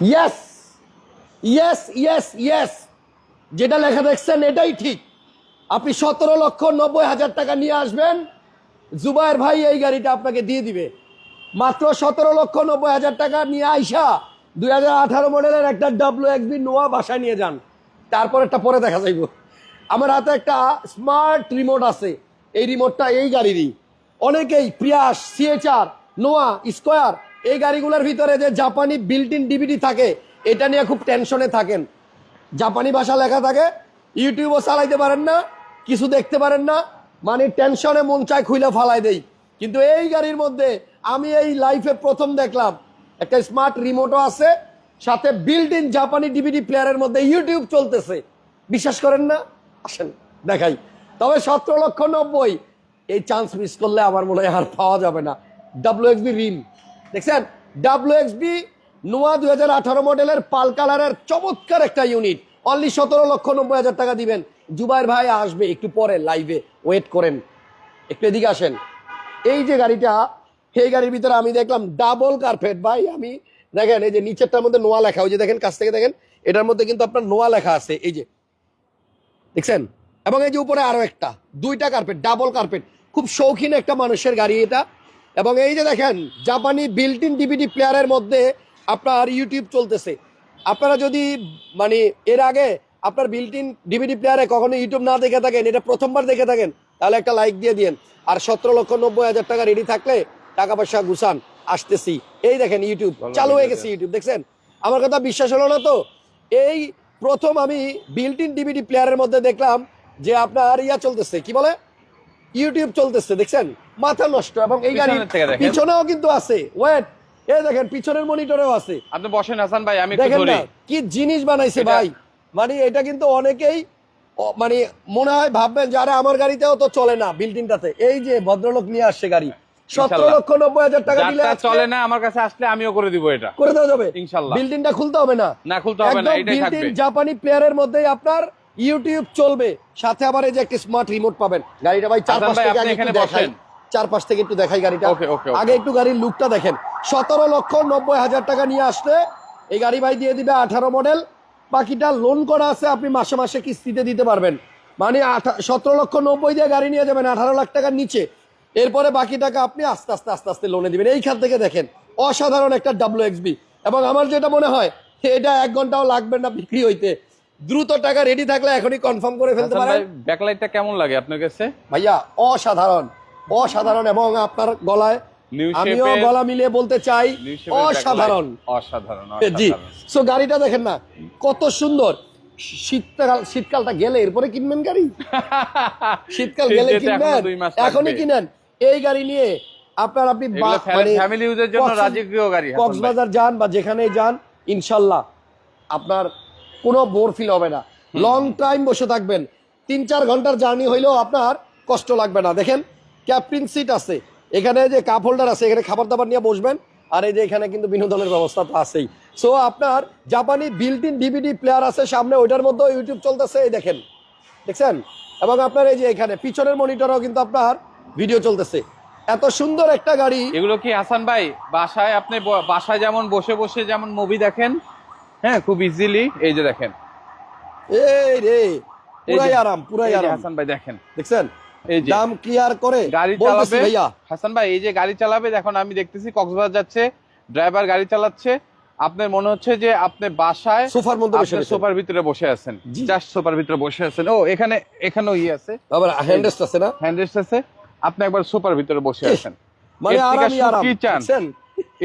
Yes yes yes yes যেটা লেখা দেখছেন, এটাই ঠিক। আপনি সতেরো লক্ষ নব্বই হাজার টাকা নিয়ে আসবেন, জুবায়ের ভাই এই গাড়িটা আপনাকে দিয়ে দিবে। মাত্র সতেরো লক্ষ নব্বই হাজার টাকা নিয়ে আইসা দুই হাজার আঠারো মডেলের একটা ডাব্লিউ এক্সবি নোয়া বাসায় নিয়ে যান। তারপর একটা পরে দেখা যাইব। আমার হাতে একটা স্মার্ট রিমোট আছে। এই রিমোটটা এই গাড়িরই। অনেকেই প্রিয়াস সিএচআর নোয়া, স্কোয়ার এই গাড়িগুলোর ভিতরে যে জাপানি বিল্ট ইন ডিভিডি থাকে, এটা নিয়ে খুব টেনশনে থাকেন। জাপানি ভাষা লেখা থাকে, ইউটিউবও চালাইতে পারেন না, কিছু দেখতে পারেন না মানে টেনশনে মন চায় খুইলা ফালাই দেই। কিন্তু এই গাড়ির মধ্যে আমি এই লাইফে প্রথম দেখলাম, একটা স্মার্ট রিমোটও আছে, সাথে বিল্ট ইন জাপানি ডিভিডি প্লেয়ারের মধ্যে ইউটিউব চলতেছে। বিশ্বাস করেন না? আসেন, দেখাই। তবে সতেরো লক্ষ নব্বই, এই চান্স মিস করলে আমার মনে হয় আর পাওয়া যাবে না। ডাব্লিউ এক্সবি রিম দেখছেন ডাব্লিউ এক্সবি নোয়া দুই হাজার আঠারো মডেলের পাল কালারের চমৎকার একটা ইউনিট অনলি সতেরো লক্ষ নব্বই হাজার টাকা দিবেন। জুবাইর ভাই আসবে একটু পরে লাইভে ওয়েট করেন। একটু এদিকে আসেন। এই যে গাড়িটা সেই গাড়ির ভিতরে আমি দেখলাম ডাবল কার্পেট ভাই। আমি দেখেন, এই যে নিচেরটার মধ্যে নোয়া লেখা। ওই যে দেখেন, কাছ থেকে দেখেন, এটার মধ্যে কিন্তু আপনার নোয়া লেখা আছে। এই যে, দেখছেন? এবং এই যে উপরে আরও একটা, দুইটা কার্পেট ডাবল কার্পেট খুব শৌখিন একটা মানুষের গাড়ি এটা। এবং এই যে দেখেন জাপানি বিল্ট ইন ডিভিডি প্লেয়ারের মধ্যে আপনার ইউটিউব চলতেছে। আপনারা যদি মানে এর আগে আপনার বিল্ট ইন ডিভিডি প্লেয়ারে কখনো ইউটিউব না দেখে থাকেন এটা প্রথমবার দেখে থাকেন তাহলে একটা লাইক দিয়ে দিন আর সতেরো লক্ষ নব্বই হাজার টাকা রেডি থাকলে টাকা পয়সা গুছান আসতেছি। এই দেখেন ইউটিউব চালু হয়ে গেছে ইউটিউব দেখছেন? আমার কথা বিশ্বাস হলো না তো? এই প্রথম আমি বিল্ট ইন ডিভিডি প্লেয়ারের মধ্যে দেখলাম যে আপনার ইয়া চলতেছে কি বলে? ইউটিউব চলতেছে দেখছেন? মাথা নষ্ট এবং এই গাড়ি পিছনের থেকে দেখেন। পিছনেও কিন্তু আছে। ওয়েট এই দেখেন পিছনের মনিটরেও আছে। আপনি বসেন হাসান ভাই আমি একটু দেখেন না কি জিনিস বানাইছে ভাই। মানে এটা কিন্তু অনেকেই মানে মনে হয় ভাববেন যে আরে আমার গাড়িতেও তো চলে না বিল্ডিংটাতে। এই যে ভদ্রলোক নিয়ে আসছে গাড়ি। সতেরো লক্ষ নব্বই হাজার টাকা দিলে চলে না আমার কাছে আসলে আমিও করে দিব এটা। করে দেওয়া যাবে। ইনশাল্লাহ। বিল্ডিংটা খুলতে হবে না। না খুলতে হবে না built-in জাপানি প্লেয়ারের মধ্যেই আপনার ইউটিউব চলবে সাথে আবার এই যে একটা স্মার্ট রিমোট পাবেন। গাড়িটা ভাই চার পাশ থেকে আগে একটু দেখাই। চার পাশ থেকে একটু দেখাই গাড়িটা. আগে একটু গাড়ির লুকটা দেখেন। সতেরো লক্ষ নব্বই হাজার টাকা নিয়ে আসলে এই গাড়ি ভাই দিয়ে দিবে আঠারো মডেল বাকিটা লোন করা আছে আপনি মাসে মাসে কিস্তিতে দিতে পারবেন। মানে সতেরো লক্ষ নব্বই দিয়ে গাড়ি নিয়ে যাবেন আঠারো লাখ টাকার নিচে। এরপরে বাকি টাকা আপনি আস্তে আস্তে আস্তে আস্তে লোনে দিবেন। এইখান থেকে দেখেন অসাধারণ একটা ডাব্লিউ এবং আমার যেটা মনে হয় এটা এক ঘন্টাও লাগবে না বিক্রি হইতে। দ্রুত টাকা রেডি থাকলে এখনই কনফার্ম করে ফেলতে পারেন। ব্যাকলাইটটা কেমন লাগে আপনার কাছে? ভাইয়া অসাধারণ। অসাধারণ এবং আপনার গলায় আমিও গলা মিলিয়ে বলতে চাই অসাধারণ। অসাধারণ জি। সো গাড়িটা দেখেন না কত সুন্দর। শীতকাল শীতকালটা গেলে এরপরে কিনবেন গাড়ি? শীতকাল গেলে কিনবেন এখনই কিনেন। এই গাড়ি নিয়ে আপনার আপনি ফ্যামিলি- মানে ইউজের জন্য রাজকীয় গাড়ি কক্সবাজার যান বা যেখানেই যান ইনশাল্লাহ আপনার কোনো বোর ফিল হবে না। লং টাইম বসে থাকবেন। তিন চার ঘণ্টার জার্নি হইলেও আপনার কষ্ট লাগবে না। দেখেন ক্যাপ্টিন সিট আছে। এখানে যে কাপ হোল্ডার আছে এখানে খাবার দাবার নিয়ে বসবেন। আর এই যে এখানে কিন্তু বিনোদনের ব্যবস্থা তো আছেই। সো আপনার জাপানি বিল্ট ইন ডিভিডি প্লেয়ার আছে সামনে ওইটার মধ্যে ইউটিউব চলতেছে। এই দেখেন দেখছেন? এবং আপনার এই যে এখানে পিছনের মনিটরও কিন্তু আপনার ভিডিও চলতেছে। এত সুন্দর একটা গাড়ি। এগুলো কি হাসান ভাই বাসায় আপনি বাসায় যেমন বসে বসে যেমন মুভি দেখেন হ্যাঁ খুব ইজিলি এই যে দেখেন। এই রে পুরাই আরাম পুরাই আরাম। হাসান ভাই দেখেন। দেখছেন? এই যে দাম ক্লিয়ার করে? গাড়ি চালাবে? ভাইয়া। হাসান ভাই এই যে গাড়ি চালাবে এখন আমি দেখতেছি কক্সবাজার যাচ্ছে ড্রাইভার গাড়ি চালাচ্ছে। আপনার মনে হচ্ছে যে আপনি বাসায় সোফার মধ্যে বসে সোফার ভিতরে বসে আছেন। জাস্ট সোফার ভিতরে বসে আছেন। ও এখানে এখানেও ইয়ে আছে। আবার হ্যান্ডরেস্ট আছে না? হ্যান্ডরেস্ট আছে। আপনি একবার সোফার ভিতরে বসে আছেন। মানে আরামই আরাম কি চান?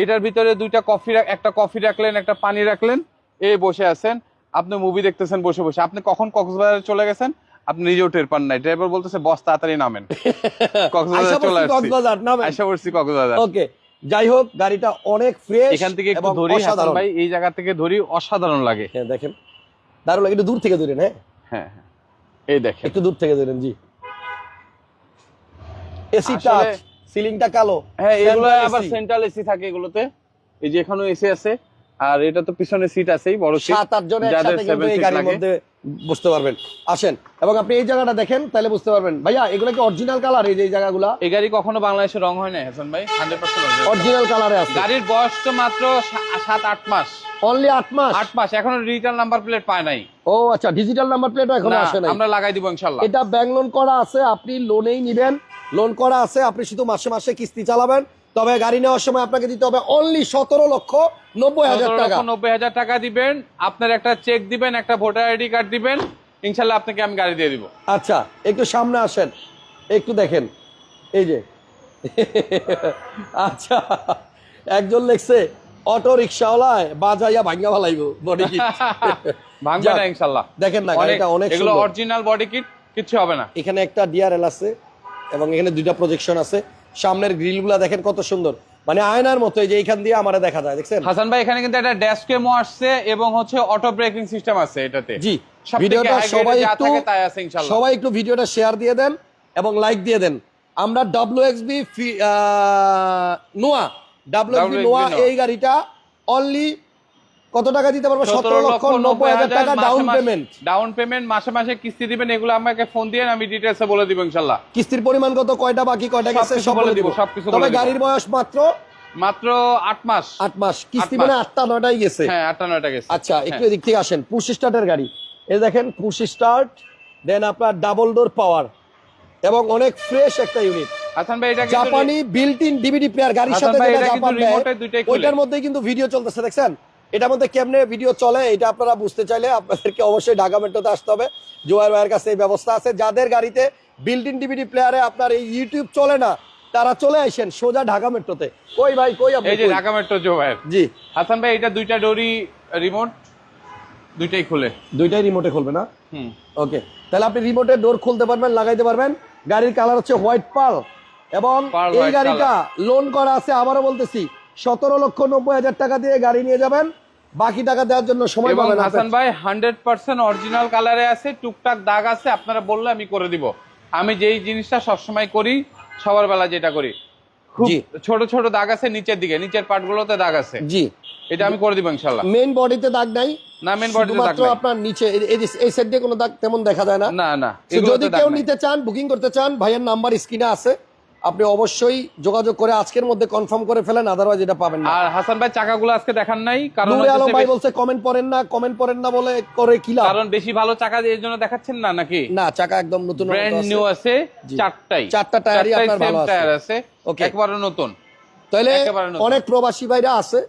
এটার ভিতরে দুইটা কফি একটা কফি রাখলেন একটা পানি রাখলেন। এই বসে আছেন আপনি মুভি দেখতেছেন বসে বসে। আপনি কখন কক্সবাজারে চলে গেছেন? আপনি নিজেও টের পান নাই। ড্রাইভার বলতেছে বস তাড়াতাড়ি নামেন। কক্সবাজার চলে আসছি। কক্সবাজার নামেন। আইসা পড়ছি কক্সবাজার। ওকে যাই হোক গাড়িটা অনেক ফ্রেশ এখান থেকে একটু ধরি হাসান ভাই এই জায়গা থেকে ধরি অসাধারণ লাগে। হ্যাঁ দেখেন। দারুণ লাগে একটু দূর থেকে ধরেন হ্যাঁ? হ্যাঁ হ্যাঁ। এই দেখেন। একটু দূর থেকে ধরেন জি। এসি টাচ সিলিংটা কালো। হ্যাঁ এগুলো আবার সেন্ট্রাল এসি থাকে এগুলোতে। এই যে এখানেও এসি আছে। আর এটা তো পিছনে সিট আছেই বড় সিট সাত আট জনের যাদের একসাথে কিন্তু এই গাড়ির মধ্যে বসতে পারবেন। আসেন এবং আপনি এই জায়গাটা দেখেন তাহলে বুঝতে পারবেন। ভাইয়া এগুলো কি অরিজিনাল কালার এই যে এই জায়গাগুলা? এই গাড়ি কখনো বাংলাদেশে রং হয় না হাসান ভাই? হান্ড্রেড পার্সেন্ট অরিজিনাল কালারে আছে। গাড়ির বয়স তো মাত্র সা- সাত আট মাস। অনলি আট মাস? আট মাস এখনও ডিজিটাল নাম্বার প্লেট পায় নাই। ও আচ্ছা ডিজিটাল নাম্বার প্লেট এখনও আসে নাই। আমরা লাগাই দিব ইনশাল্লাহ। এটা ব্যাংক লোন করা আছে আপনি লোনেই নিবেন। লোন করা আছে আপনি শুধু মাসে মাসে কিস্তি চালাবেন। তবে গাড়ি নেওয়ার সময় আপনাকে দিতে হবে অনলি সতেরো লক্ষ নব্বই হাজার টাকা। নব্বই হাজার টাকা দিবেন আপনার একটা চেক দিবেন একটা ভোটার আইডি কার্ড দিবেন ইনশাল্লাহ আপনাকে আমি গাড়ি দিয়ে দিব। আচ্ছা একটু সামনে আসেন একটু দেখেন এই যে। আচ্ছা একজন লেখছে অটো রিক্সাওয়ালায় বাজাইয়া ভাঙ্গা ভালাইব বডি ভাঙবে যাক, না ইনশাল্লাহ। দেখেন না গাড়িটা অনেক এগুলো অরিজিনাল বডি কিট কিচ্ছু হবে না। এখানে একটা ডিআরএল আছে এবং এখানে দুইটা প্রজেকশন আছে। সামনের গ্রিলগুলা দেখেন কত সুন্দর মানে আয়নার মতো এই যে এইখান দিয়ে আমারে দেখা যায় দেখছেন হাসান ভাই এখানে কিন্তু একটা ড্যাশ কেমো আসছে এবং হচ্ছে অটো ব্রেকিং সিস্টেম আছে এটাতে জি ভিডিওটা সবাই একটু। সবাই একটু ভিডিওটা শেয়ার দিয়ে দেন এবং লাইক দিয়ে দেন আমরা ডাব্লিউ এক্সবি নোয়া ডাব্লিউ নোয়া। এই গাড়িটা অনলি কত টাকা দিতে পারব? সতেরো লক্ষ নব্বই হাজার টাকা ডাউন পেমেন্ট ডাউন পেমেন্ট মাসে মাসে কিস্তি দিবেন এগুলো আমাকে ফোন দিয়ে আমি ডিটেলসে বলে দিব ইনশাল্লাহ। কিস্তির পরিমাণ কত কয়টা বাকি কয়টা গেছে সব বলে দিব সবকিছু তবে গাড়ির বয়স মাত্র? মাত্র আট মাস। আট মাস। কিস্তি মানে আটটা নয়টাই গেছে। হ্যাঁ আটটা নয়টা গেছে। আচ্ছা একটু হ্যাঁ। এদিক থেকে আসেন। পুশ স্টার্টের গাড়ি। এই দেখেন পুশ স্টার্ট দেন আপনার ডাবল ডোর পাওয়ার এবং অনেক ফ্রেশ একটা ইউনিট হাসান ভাই এটা জাপানি বিল্ট ইন ডিভিডি প্লেয়ার গাড়ির সাথে যেটা জাপান। ওইটার মধ্যেই কিন্তু ভিডিও চলতেছে দেখছেন? এটার মধ্যে কেমনে ভিডিও চলে এটা আপনারা বুঝতে চাইলে আপনাদেরকে অবশ্যই ঢাকা মেট্রোতে আসতে হবে। জোয়ার ভাইয়ের কাছে এই ব্যবস্থা আছে। যাদের গাড়িতে বিল্ট ইন ডিভিডি প্লেয়ারে আপনার এই ইউটিউব চলে না তারা চলে আসেন সোজা ঢাকা মেট্রোতে। কই ভাই কই আপনি? এই যে ঢাকা মেট্রো জো ভাইয়ের। জি। হাসান ভাই এটা দুইটা ডোরি রিমোট দুইটাই খুলে। দুইটাই রিমোটে খুলবে না? হুম। ওকে তাহলে আপনি রিমোটের ডোর খুলতে পারবেন লাগাইতে পারবেন। গাড়ির কালার হচ্ছে হোয়াইট পাল এবং এই গাড়িটা লোন করা আছে আবারও বলতেছি সতেরো লক্ষ নব্বই হাজার টাকা দিয়ে গাড়ি নিয়ে যাবেন। বাকি টাকা দেওয়ার জন্য সময় পাবেন হাসান ভাই হান্ড্রেড পার্সেন্ট অরিজিনাল কালারে আছে টুকটাক দাগ আছে আপনারা বললে আমি করে দিব। আমি যেই জিনিসটা সবসময় করি সবার বেলা যেটা করি। খুব। ছোট ছোট দাগ আছে নিচের দিকে নিচের পার্ট গুলোতে দাগ আছে। জি। এটা আমি করে দিব ইনশাল্লাহ মেইন বডিতে দাগ নাই না মেন বডিতে দাগ নাই। আপনার নিচে এই- এই সাইড দিয়ে কোনো দাগ তেমন দেখা যায় না। না না যদি কেউ নিতে চান বুকিং করতে চান ভাইয়ের নাম্বার স্ক্রিনে আছে। আপনি অবশ্যই যোগাযোগ করে আজকের মধ্যে কনফার্ম করে ফেলেন আদারওয়াইজ এটা পাবেন না। আর হাসান ভাই চাকাগুলো আজকে দেখান নাই কারণ নূরে আলম ভাই বলছে কমেন্ট পড়েন না কমেন্ট পড়েন না বলে করে কি লাভ? কারণ বেশি ভালো চাকা এর জন্য দেখাচ্ছেন না নাকি? না চাকা একদম নতুন ব্র্যান্ড নিউ আছে। চারটাই। চারটা টায়ারই আপনার ভালো আছে। টায়ার আছে Okay. একবারে নতুন। তাহলে অনেক প্রবাসী ভাইরা আছে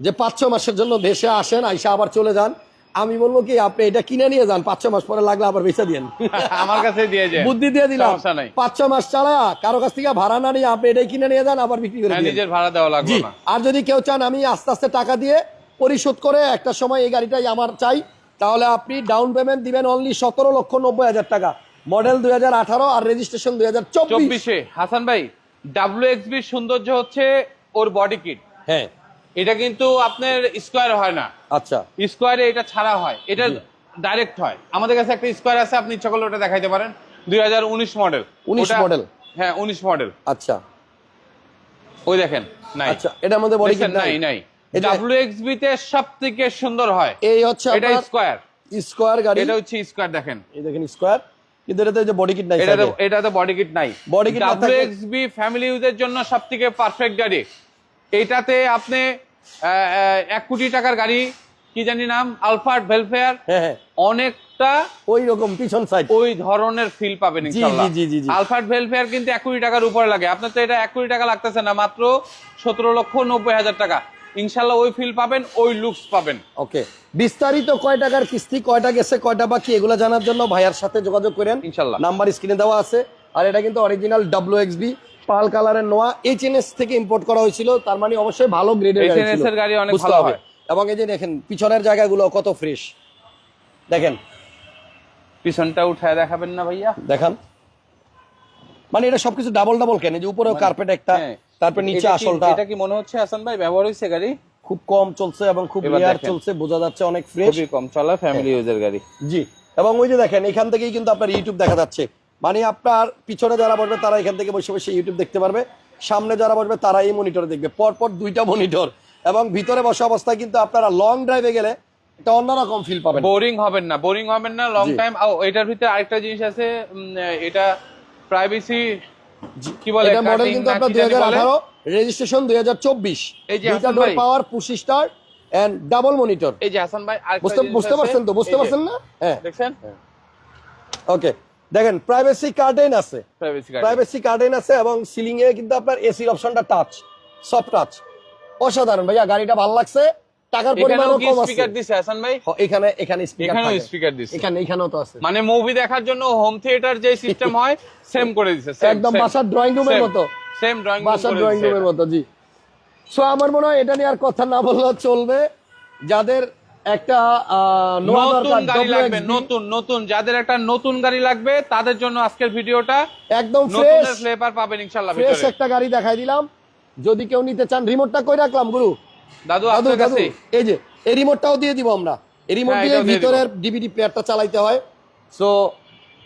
যে পাঁচ ছ মাসের জন্য দেশে আসেন আইসা আবার চলে যান। আমি বলব কি আপনি এটা কিনে নিয়ে যান পাঁচ ছ মাস পরে লাগলে আবার বেচে দিন আমার কাছে দিয়ে যায়। বুদ্ধি দিয়ে দিলাম। পাঁচ ছ মাস চালা কারও কাছ থেকে ভাড়া না নিয়ে আপনি এটাই কিনে নিয়ে যান আবার বিক্রি করে হ্যাঁ, নিজের ভাড়া দেওয়া লাগবে আর যদি কেউ চান আমি আস্তে আস্তে টাকা দিয়ে পরিশোধ করে একটা সময় এই গাড়িটাই আমার চাই তাহলে আপনি ডাউন পেমেন্ট দিবেন অনলি সতেরো লক্ষ নব্বই হাজার টাকা। মডেল দুই হাজার আঠারো আর রেজিস্ট্রেশন দুই হাজার চব্বিশে। হাসান ভাই ডাব্লিউ এক্স বির সৌন্দর্য হচ্ছে ওর বডি কিট হ্যাঁ। এটা কিন্তু আপনার স্কোয়ার হয় না। আচ্ছা। স্কোয়ারে এটা ছাড়া হয়। এটা ডাইরেক্ট হয়। আমাদের কাছে একটা স্কোয়ার আছে আপনি ইচ্ছা করলে ওটা দেখাইতে পারেন। দুই হাজার উনিশ মডেল 19 model? হ্যাঁ উনিশ মডেল আচ্ছা। ওই দেখেন নাই। আচ্ছা এটার মধ্যে বডি? নাই? নাই সুন্দর হয়। এই হচ্ছে এটা স্কোয়ার স্কোয়ার গাড়ি। এটা হচ্ছে স্কোয়ার দেখেন। এই দেখেন স্কোয়ার কিন্তু এটাতে যে বডি কিট নাই এটাতে এটাতে বডি কিট নাই। ফ্যামিলি ইউজের জন্য পারফেক্ট গাড়ি। এইটাতে আপনি এক কোটি টাকার গাড়ি কি জানি নাম? ভেলফেয়ার হ্যাঁ হ্যাঁ। অনেকটা ওই রকম পিছন সাইড ওই ধরনের ফিল পাবেন। আলফার্ড ভেলফেয়ার কিন্তু এক কোটি টাকার উপরে লাগে। আপনার তো এটা এক কোটি টাকা লাগতেছে না মাত্র সতেরো লক্ষ নব্বই হাজার টাকা। ইনশাল্লাহ ওই ফিল পাবেন ওই লুকস পাবেন। ওকে। বিস্তারিত কয় টাকার কিস্তি কয়টা গেছে কয়টা বাকি এগুলো জানার জন্য ভাইয়ার সাথে যোগাযোগ করেন। ইনশাল্লাহ। নাম্বার স্ক্রিনে দেওয়া আছে। আর এটা কিন্তু অরিজিনাল ডাব্লিউ এক্সবি পাল কালারের নোয়া এইচএনএস থেকে ইম্পোর্ট করা হয়েছিল। তার মানে অবশ্যই ভালো গ্রেডের গাড়ি ছিল। এর গাড়ি অনেক ভালো হবে। হয়। এবং এই যে দেখেন পিছনের জায়গাগুলো কত ফ্রেশ দেখেন। পিছনটা উঠায় দেখাবেন না ভাইয়া? দেখান। মানে এটা সবকিছু ডাবল ডাবল কেন? যে উপরেও কার্পেট একটা হ্যাঁ। তারপর নিচে আসলটা। এটা কি মনে হচ্ছে হাসান ভাই? ব্যবহার হয়েছে গাড়ি? খুব কম চলছে এবং খুব রেয়ার চলছে বোঝা যাচ্ছে অনেক ফ্রেশ খুবই কম। চলা ফ্যামিলি ইউজের গাড়ি। জি। এবং ওই যে দেখেন এখান থেকেই কিন্তু আপনার ইউটিউব দেখা যাচ্ছে। মানে আপনার পিছনে যারা বসবে তারা এখান থেকে বসে বসে ইউটিউব দেখতে পারবে। সামনে যারা বসবে তারা এই মনিটরে দেখবে। পরপর দুইটা মনিটর এবং ভিতরে বসা অবস্থায় কিন্তু আপনারা লং ড্রাইভে গেলে এটা অন্যরকম ফিল পাবেন। বোরিং হবেন না। বোরিং হবেন না লং টাইম এটার ভিতরে আরেকটা জিনিস আছে এটা প্রাইভেসি কি বলে এটা মডেল কিন্তু আপনার কি দুই জানি হাজার বলে? আঠারো রেজিস্ট্রেশন দুই হাজার চব্বিশ। এই যে দুইটা door. Power push start and double monitor এই যে হাসান ভাই বুঝতে বুঝতে পারছেন তো? বুঝতে পারছেন না? হ্যাঁ। দেখছেন? ওকে দেখেন প্রাইভেসি কার্টেন আছে। প্রাইভেসি কার্টেন আছে এবং সিলিং এ কিন্তু আপনার এসির অপশনটা টাচ সফট টাচ অসাধারণ ভাইয়া গাড়িটা ভালো লাগছে টাকার পরিমাণও কম আছে। স্পিকার দিছে হাসান ভাই? এখানে এখানে স্পিকার এখানেও স্পিকার দিছে। এখানে এখানেও তো আছে। মানে মুভি দেখার জন্য হোম থিয়েটার যে সিস্টেম হয় সেম করে দিছে একদম বাসার ড্রয়িং রুমের মতো। সেম ড্রয়িং room বাসার ড্রয়িং রুমের মতো জি। সো আমার মনে হয় এটা নিয়ে আর কথা না বললেও চলবে। যাদের একটা নতুন গাড়ি লাগবে নতুন নতুন। যাদের একটা নতুন গাড়ি লাগবে তাদের জন্য আজকের ভিডিওটা একদম ফ্রেশ ফ্লেভার পাবেন ইনশাআল্লাহ ফ্রেশ একটা গাড়ি দেখাই দিলাম। যদি কেউ নিতে চান রিমোটটা কই রাখলাম গুরু? দাদু আপনার কাছে এই যে এই রিমোটটাও দিয়ে দিব আমরা। এই রিমোট হ্যাঁ, দিয়ে দিয়ে ভিতরের ডিভিডি প্লেয়ারটা চালাইতে হয়। সো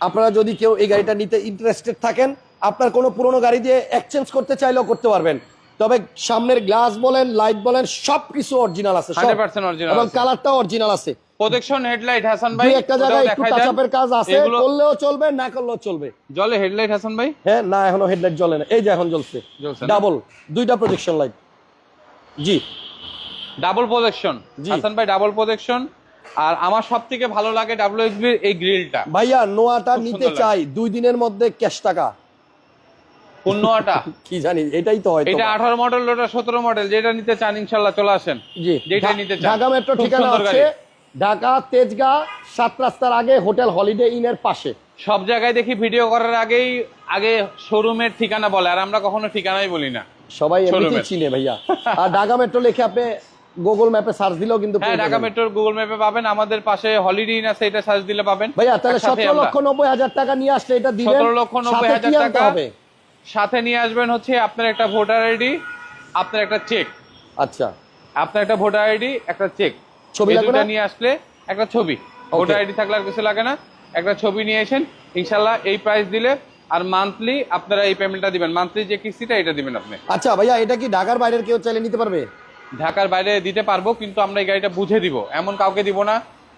আপনারা যদি কেউ এই গাড়িটা নিতে ইন্টারেস্টেড থাকেন আপনার কোনো পুরনো গাড়ি দিয়ে এক্সচেঞ্জ করতে চাইলেও করতে পারবেন। তবে সামনের গ্লাস বলেন লাইট বলেন সবকিছু অরিজিনাল আছে 100% original এবং আছে। কালারটাও অরিজিনাল আছে। প্রোটেকশন হেডলাইট হাসান ভাই একটা জায়গায় একটু কাজ আছে করলেও চলবে না করলেও চলবে। জলে হেডলাইট হাসান ভাই? হ্যাঁ না এখনও হেডলাইট জ্বলে না। এই যে এখন জ্বলছে। ডাবল দুইটা প্রজেকশন লাইট জি। Double protection. হাসান ভাই ডাবল প্রোটেকশন আর আমার সব থেকে ভালো লাগে ডাব্লিউএক্সবি এই গ্রিলটা ভাইয়া নোয়াটা নিতে চাই দুই দিনের মধ্যে ক্যাশ টাকা। পূর্ণটা কি জানি এটাই তো হয়তো এটা আঠারো মডেল ওটা সতেরো মডেল যেটা নিতে চান ইনশাল্লাহ চলে আসেন জি যেটা নিতে চান। ঢাকা মেট্রো ঠিকানা গাড়ি। ঢাকা তেজগাঁ সাত রাস্তার আগে হোটেল হলিডে ইনের পাশে সব জায়গায় দেখি ভিডিও করার আগেই আগে শোরুমের ঠিকানা বলে আর আমরা কখনো ঠিকানাই বলি না সবাই এমনিতেই চিনে ভাইয়া আর ঢাকা মেট্রো লিখে আপনি গুগল ম্যাপে সার্চ দিলেও কিন্তু হ্যাঁ ঢাকা। মেট্রোর গুগল ম্যাপে পাবেন আমাদের পাশে হলিডে ইন আছে এটা সার্চ দিলে পাবেন ভাইয়া তাহলে আর সাথে সতেরো আমরা। লক্ষ নব্বই হাজার টাকা নিয়ে আসলে এটা দিবেন 17 লক্ষ নব্বই সাথে হাজার টাকা। হবে সাথে নিয়ে আসবেন হচ্ছে আপনার একটা ভোটার আইডি আপনার একটা চেক। আচ্ছা। আপনার একটা ভোটার আইডি একটা চেক। ছবি লাগবে নিয়ে আসলে একটা ছবি। ভোটার আইডি থাকলে আর কিছু লাগে না। একটা ছবি নিয়ে এসেন ইনশাল্লাহ এই প্রাইস দিলে আর মান্থলি আপনারা এই পেমেন্টটা দিবেন। মান্থলি যে কিস্তিটা এটা দিবেন আপনি। আচ্ছা ভাইয়া এটা কি ঢাকার বাইরের কেউ চাইলে নিতে পারবে? ঢাকার বাইরে দিতে পারব কিন্তু আমরা এই গাড়িটা বুঝে দিব। এমন কাউকে দিব না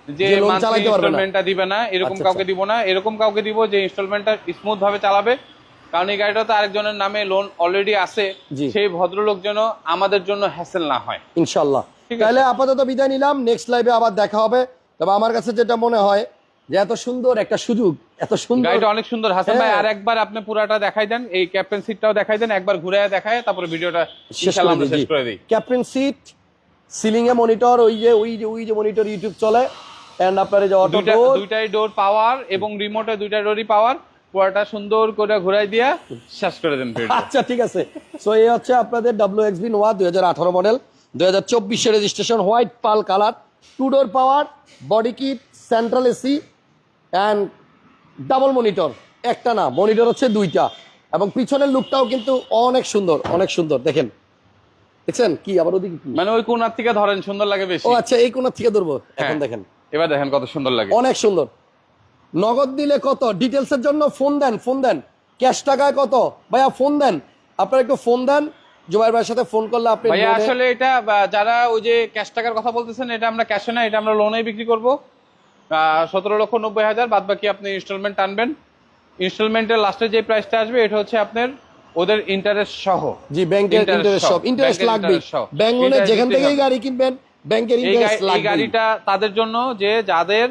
যে মান্থলি। ইনস্টলমেন্টটা দিবে না এরকম আচ্ছা, কাউকে আচ্ছা। দিব না। এরকম কাউকে দিব যে ইনস্টলমেন্টটা স্মুথ ভাবে চালাবে। কারণ এই গাড়িটা তো আরেকজনের নামে লোন অলরেডি আছে। সেই ভদ্রলোক যেন আমাদের জন্য হ্যাসেল না হয়। ইনশাল্লাহ। তাহলে আপাতত বিদায় নিলাম নেক্সট লাইভে আবার দেখা হবে। তবে আমার কাছে যেটা মনে হয় যে এত সুন্দর একটা সুযোগ এত সুন্দর গাড়িটা অনেক সুন্দর হাসান ভাই হ্যাঁ। আর একবার আপনি পুরাটা দেখাই দেন এই ক্যাপ্টেন সিটটাও দেখাই দেন একবার ঘুরে দেখায় তারপরে ভিডিওটা শেষ ইনশাআল্লাহ করে আমরা শেষ দিই করে দিই। ক্যাপ্টেন সিট সিলিং এ মনিটর ওই যে ওই যে ওই যে মনিটর ইউটিউব চলে এন্ড আপনার এই যে অটো ডোর দুইটাই ডোর পাওয়ার এবং রিমোটে দুইটা ডোরই পাওয়ার পুরাটা সুন্দর করে ঘুরাই দিয়া শেষ করে দেন আচ্ছা ঠিক আছে। সো এই হচ্ছে আপনাদের ডাব্লিউ এক্স বি নোয়া দুই মডেল দুই হাজার চব্বিশে registration white Pal colour two door power body kit central AC and double monitor একটা না মনিটর হচ্ছে দুইটা। এবং পিছনের লুকটাও কিন্তু অনেক সুন্দর অনেক সুন্দর। দেখেন দেখছেন? কি আবার ওদিকে কি? মানে ওই কোনার থেকে ধরেন সুন্দর লাগে বেশি। ও আচ্ছা এই কোনার থেকে ধরবো। এখন হ্যাঁ। দেখেন। এবার দেখেন কত সুন্দর লাগে। অনেক সুন্দর। নগদ দিলে কত? ডিটেলস এর জন্য ফোন দেন ফোন দেন। ক্যাশ টাকায় কত? ভাইয়া ফোন দেন। আপনারা একটু ফোন দেন। জুবাইর ভাইয়ের সাথে ফোন করলে আপনি ভাইয়া আসলে এটা যারা ওই যে ক্যাশ টাকার কথা বলতেছেন এটা আমরা ক্যাশে না এটা আমরা লোনে বিক্রি করব। সতেরো লক্ষ নব্বই হাজার বাদ বাকি আপনি ইনস্টলমেন্ট আনবেন। ইনস্টলমেন্টের লাস্টে যে প্রাইসটা আসবে এটা হচ্ছে আপনার ওদের ইন্টারেস্ট সহ। জি ব্যাংকের ইন্টারেস্ট সহ, সব। ইন্টারেস্ট লাগবে ব্যাংক লোনে যেখান থেকেই গাড়ি কিনবেন ব্যাংকের ইন্টারেস্ট গাড়ি- এই গাড়িটা তাদের জন্য যে যাদের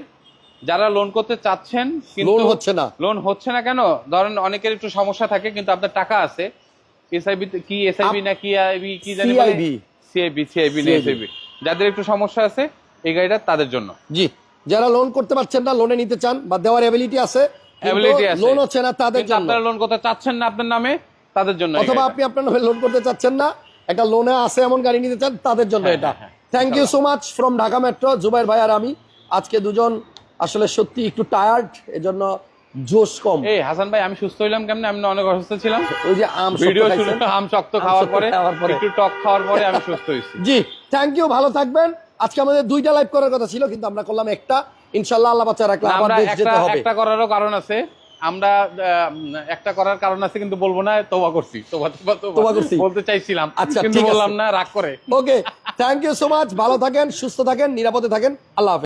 যারা লোন করতে চাচ্ছেন লোন হচ্ছে না। লোন হচ্ছে না কেন? ধরেন অনেকের একটু সমস্যা থাকে কিন্তু আপনার টাকা আছে। এসআইবি কি এসআইবি না কি আইবি কি জানি CIB সিআইবি সিআইবি না এসআইবি যাদের একটু সমস্যা আছে এই গাড়িটা তাদের জন্য। জি। যারা লোন করতে পারছেন না লোনে নিতে চান বা দেওয়ার এবিলিটি আছে Ability আছে। লোন হচ্ছে না তাদের জন্য। আপনারা লোন করতে চাচ্ছেন না আপনার নামে তাদের জন্য অথবা আপনি আপনার নামে লোন করতে চাচ্ছেন না একটা লোনে আছে এমন গাড়ি নিতে চান তাদের জন্য হ্যাঁ, এটা। Thank you so much from Dhaka metro Zubair ভাই আর আমি। আজকে দুজন আসলে সত্যি একটু টায়ার্ড এজন্য জোশ কম। এই হাসান ভাই আমি সুস্থ হইলাম কেমনে? আমি অনেক অসুস্থ ছিলাম। ওই যে আম ভিডিও। শুরু আম শক্ত খাওয়ার পরে একটু টক খাওয়ার পরে আমি সুস্থ হয়েছি। জি থ্যাংক ইউ ভালো থাকবেন। আজকে আমাদের দুইটা লাইভ করার কথা ছিল কিন্তু আমরা করলাম একটা। ইনশাল্লাহ আল্লাহ বাচ্চা রাখলে আবার আমরা একটা একটা করারও কারণ আছে। আমরা একটা করার কারণ আছে কিন্তু বলব না তোবা করছি। তোবা তোবা তোবা করছি। বলতে চাইছিলাম আচ্ছা, কিন্তু বললাম না রাগ করে। Okay thank you so much ভালো থাকেন সুস্থ থাকেন নিরাপদে থাকেন। আল্লাহ হাফেজ।